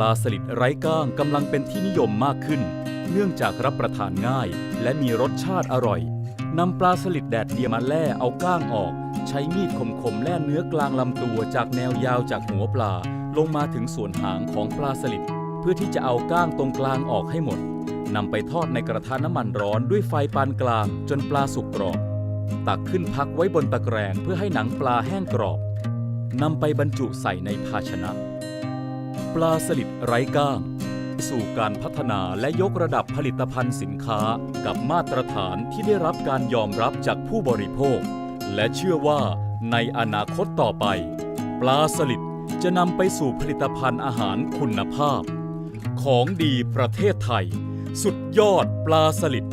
ลาสลิดไร้ก้างกำลังเป็นที่นิยมมากขึ้น เนื่องจากรับประทานง่าย และมีรสชาติอร่อยนำปลาสลิดแดดเดียวมาแล่เอาก้างออก ใช้มีดคมๆแล่เนื้อกลางลำตัวจากแนวยาวจากหัวปลา ลงมาถึงส่วนหางของปลาสลิดเพื่อที่จะเอาก้างตรงกลางออกให้หมดนำไปทอดในกระทะน้ำมันร้อนด้วยไฟปานกลาง จนปลาสุกกรอบ ตักขึ้นพักไว้บนตะแกรงเพื่อให้หนังปลาแห้งกรอบนำไปบรรจุใส่ในภาชนะ ปลาสลิดไร้ก้าง สู่การพัฒนาและยกระดับผลิตภัณฑ์สินค้ากับมาตรฐานที่ได้รับการยอมรับจากผู้บริโภค และเชื่อว่าในอนาคตต่อไป ปลาสลิดจะนำไปสู่ผลิตภัณฑ์อาหารคุณภาพ ของดีประเทศไทย สุดยอดปลาสลิด